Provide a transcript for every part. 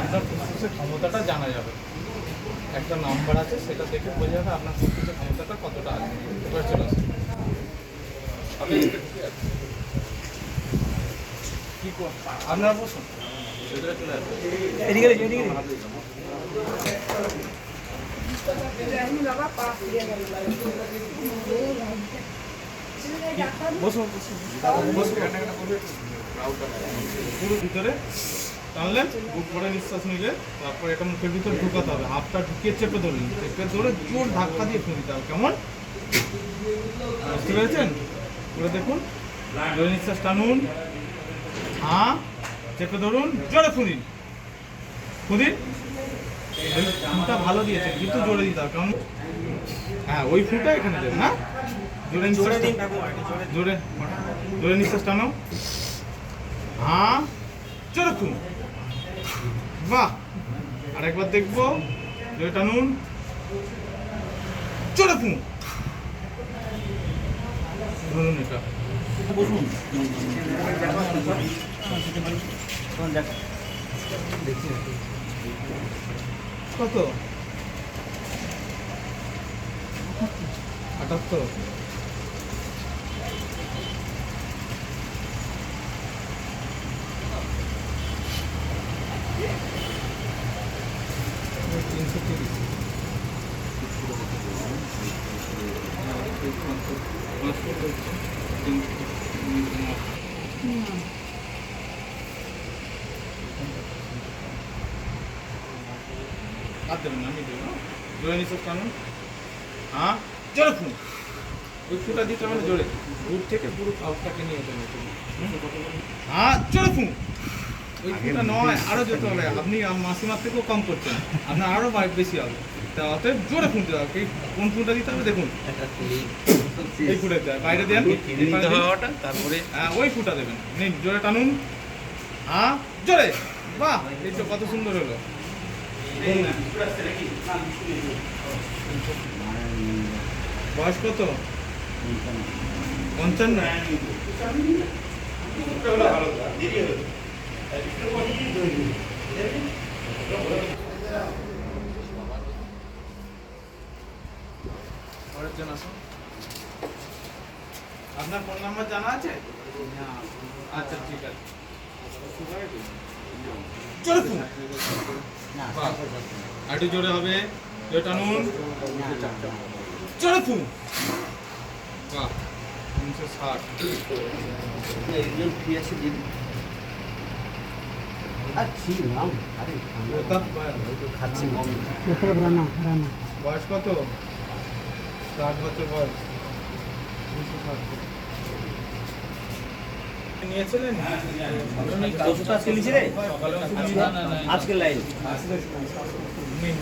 আপনার ফুসফুসের ক্ষমতাটা জানা যাবে। একটা নাম্বার আছে সেটা দেখে বোঝা যাবে আপনার ফুসফুসের ক্ষমতাটা কতটা আছে। এবার চলে আসুন আপনি কি আপনারা বসুন। ভেতরে চলে আসুন। এদিকে এদিকে বসুন বসুন। বসুন। পুরো ভিতরে টানলেন বুক ভরে নিঃশ্বাস নিলে তারপর এটা মুখের ভিতরে ঢুকাতে হবে। হাতটা ঢুকিয়ে চেপে ধরলেন। চেপে ধরে জোর ধাক্কা দিয়ে ফেলে দিতে হবে। কেমন? বুঝতে পেরেছেন? করে দেখুন। জোরে নিঃশ্বাস টানুন। হ্যাঁ চেপে ধরুন। জোরে ফুদিন। ফুদিন? ওই ফুটা ভালো দিয়েছেন কিন্তু জোরে দিতে হবে। কেমন? হ্যাঁ ওই ফুটা এখানে দেবেন হ্যাঁ জোরে নিঃশ্বাস জোরে জোরে নিঃশ্বাস টানো। হ্যাঁ জোরে ফুন বাহ আরেকবার দেখব। টানুন জোরে ফুন ধরুন এটা। কত? আটাত্তর তিনশো তিরিশ হাত দেবেন না আমি দেবো জোরে নিচে টানুন হ্যাঁ জোরে ফুন ওই ফুটা দিতে হবে জোরে দূর থেকে পুরো কাউটাকে নিয়ে যেতে হবে হ্যাঁ জোরে ফুন। ওই নয় আরও যেতে হবে। আপনি মাসিমার থেকেও কম করছেন। আপনার আরও বেশি হবে। তা অতএব জোরে ফুনতে হবে। কোন ফুটা দিতে হবে? দেখুন। এই ফুটা হবে বাইরে দেন। তারপরে হ্যাঁ ওই ফুটা দেবেন। নিন জোরে টানুন। হ্যাঁ জোরে! বাহ এই তো কত সুন্দর হলো। বয়স কত? পঞ্চান্ন। আপনার ফোন নাম্বার জানা আছে? আচ্ছা ঠিক আছে। ফোন। আরেকটু জোরে হবে। টানুন জোরে ফোন। বাহ। তিনশো ষাট একজন ফ্রি আছে দিন আছি নাম আরে প্রতাপ পাল। খাচ্ছি কম বয়স কত? ষাট বছর বয়স। নিয়েছিলেন? আজকে লাইন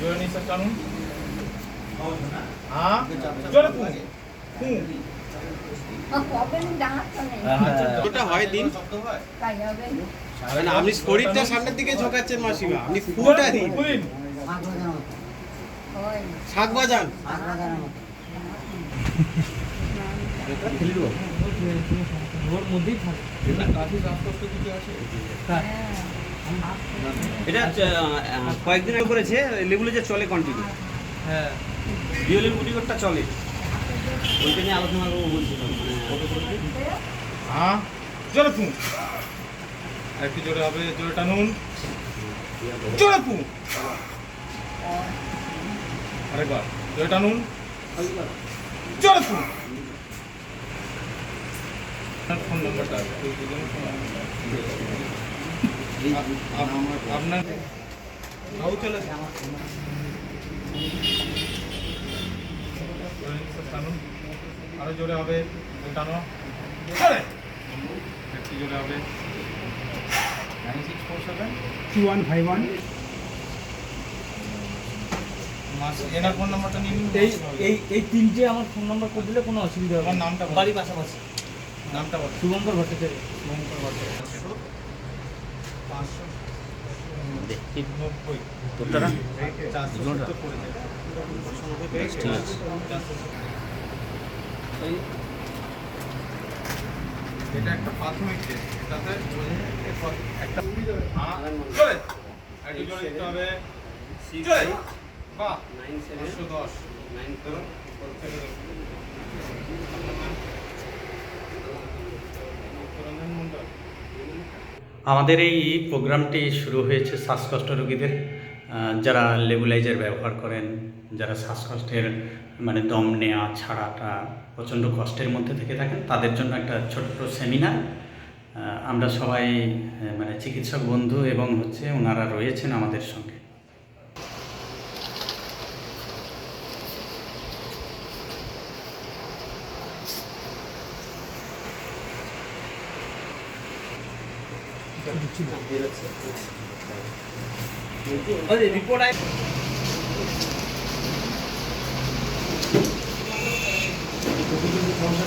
জোরে নিঃশ্বাস টানুন হ্যাঁ। জোরে ফুঁ ওটা হয় দিন। মানে আপনি শরীরটা সামনের দিকে ঝোঁকাচ্ছেন মাসিমা আপনি ফুটা দিন। শাক বাজান। এটা কয়েকদিন আগে করেছে লেগুলো যে চলে কন্টিনিউ হ্যাঁ। ডিওলের মুটিকটটা চলে। ওইটা নিয়ে আলোচনা করব বলছিলাম মানে হ্যাঁ? জোরে ফুঁ একটু জোরে হবে জোরে টানুন। জোরে ফুঁ আরেকবার জোরে টানুন। জোরে ফুঁ ফোন নাম্বারটা আপনার চলে। জোরে নিঃশ্বাস টানুন আরও জোরে হবে টানো একটু জোরে হবে nine six four seven two one five one এনার ফোন নাম্বারটা নিন এই এই এই তিনটে আমার ফোন নাম্বার করে দিলে কোনো অসুবিধা হবে আমার নামটা। বাড়ি পাশাপাশি। নামটা বল শুভঙ্কর ভট্টাচার্য। শুভঙ্কর ভট্টাচার্য। পাঁচশো নব্বই। চারশো করে দেবে। ঠিক আছে। এটা একটা প্রাথমিক টেস্ট এটাতে একটা। একটু হবে বাহ নাইন সেভেন দশ নাইন ফোর আমাদের এই প্রোগ্রামটি শুরু হয়েছে শ্বাসকষ্ট রোগীদের যারা লেবুলাইজার ব্যবহার করেন যারা শ্বাসকষ্টের মানে দম নেওয়া ছাড়াটা প্রচণ্ড কষ্টের মধ্যে থেকে থাকেন তাদের জন্য একটা ছোট্ট সেমিনার। আমরা সবাই মানে চিকিৎসক বন্ধু এবং হচ্ছে ওনারা রয়েছেন আমাদের সঙ্গে। রিপোর্ট